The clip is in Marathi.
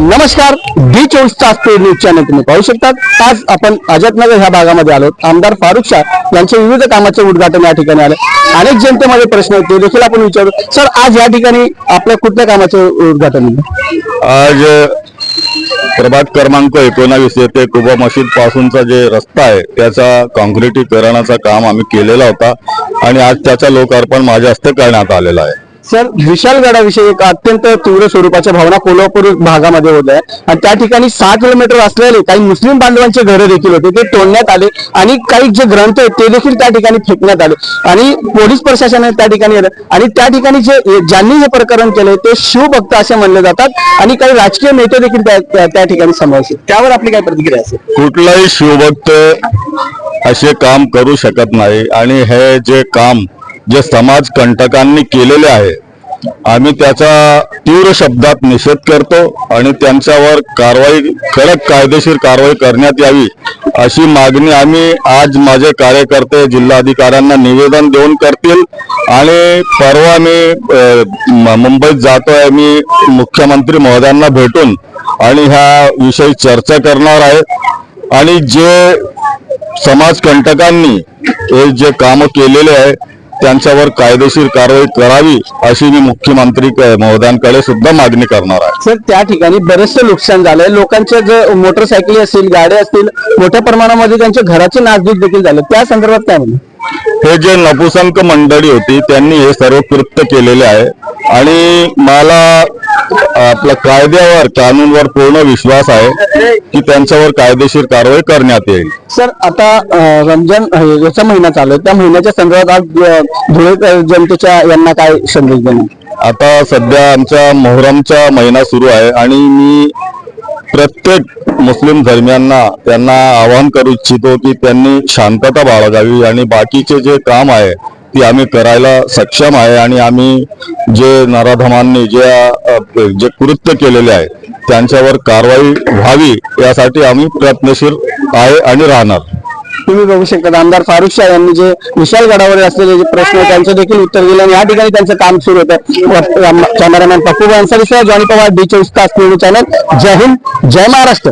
नमस्कार डी चोवीस तास पेड न्यूज चॅनल तुम्ही पाहू शकतात. आज आपण अजतनगर ह्या भागामध्ये आलो. आमदार फारुख शाह यांचे विविध कामाचे उद्घाटन या ठिकाणी आले. अनेक जनतेमध्ये प्रश्न आहेत ते देखील आपण विचारू. सर आज या ठिकाणी आपल्या कुठल्या कामाचे उद्घाटन आज प्रभात क्रमांक एकोणावीस येथे कुबा मशीद पासूनचा जे रस्ता आहे त्याचा काँक्रिटीकरणाचा काम आम्ही केलेला होता आणि आज त्याचा लोकार्पण माझ्या हस्ते करण्यात आलेला आहे. सर विशालगडाविषयी एक अत्यंत तीव्र स्वरूपाच्या भावना कोल्हापूर भागामध्ये होत आहे. आणि त्या ठिकाणी सहा किलोमीटर असलेले काही मुस्लिम बांधवांचे घरं देखील होते ते तोडण्यात आले. आणि काही जे ग्रंथ आहेत ते देखील त्या ठिकाणी फेकण्यात आले. आणि पोलीस प्रशासनाने त्या ठिकाणी आलं. आणि त्या ठिकाणी जे ज्यांनी हे प्रकरण केले ते शिवभक्त असे म्हणले जातात. आणि काही राजकीय नेते देखील त्या- त्या- ठिकाणी समावेश त्यावर आपली काय प्रतिक्रिया असेल? कुठलाही शिवभक्त असे काम करू शकत नाही. आणि हे जे काम जे समाज कंटकांनी केलेले आहे आम्ही त्याचा तीव्र शब्दात निषेध करतो आणि त्यांच्यावर कारवाई कडक कायदेशीर कारवाई करण्यात यावी अशी मागणी आम्ही आज माझे कार्यकर्ते जिल्हाधिकाऱ्यांना निवेदन देऊन करतील. आणि परवा मी मुंबईत जातो मुंबईत जातोय मी मुख्यमंत्री महोदयांना भेटून आणि ह्या विषयी चर्चा करणार आहे. आणि जे समाजकंटकांनी हे जे कामं केलेले आहे त्यांच्यावर कायदेशीर कारवाई करावी अशी मी मुख्यमंत्री महोदयांकडे सुद्धा मागणी करणार आहे. सर त्या ठिकाणी बरेचसे नुकसान झालंय. लोकांच्या जे मोटरसायकली असतील गाड्या असतील मोठ्या प्रमाणामध्ये त्यांच्या घराचे नासधूस देखील झाले. त्या संदर्भात काय म्हणणं? हे जे नपुसंक मंडळी होती त्यांनी हे सर्व कृत्य केलेले आहे. आणि मला आपल्या कायद्यावर कानूनवर पूर्ण विश्वास आहे की त्यांच्यावर कायदेशीर कारवाई करण्यात येईल. सर आता रमजान याचा महिना चालू आहे. त्या महिन्याच्या संदर्भात आज धुळे जनतेच्या यांना काय संदेश देणार? आता सध्या आमच्या मोहरमचा महिना सुरू आहे आणि मी प्रत्येक मुस्लिम धर्मियांना त्यांना आवाहन करू इच्छितो की त्यांनी शांतता बाळगावी आणि बाकीचे जे काम आहे ती आम्ही करायला सक्षम आहे आणि आम्ही जे नराधमांनी जे जे कृत्य केलेले आहे त्यांच्यावर कारवाई व्हावी यासाठी आम्ही प्रयत्नशील आहे आणि राहणार. तुम्ही बघू शकता आमदार फारुख शाह यांनी जे विशाल गडावर असलेले जे प्रश्न त्यांचं देखील उत्तर दिलं आणि या ठिकाणी त्यांचं काम सुरू होतं. कॅमेरामॅन पप्पू यांचा जॉनी पवार डी चोवीस तास न्यूज चॅनल. जय हिंद जय महाराष्ट्र.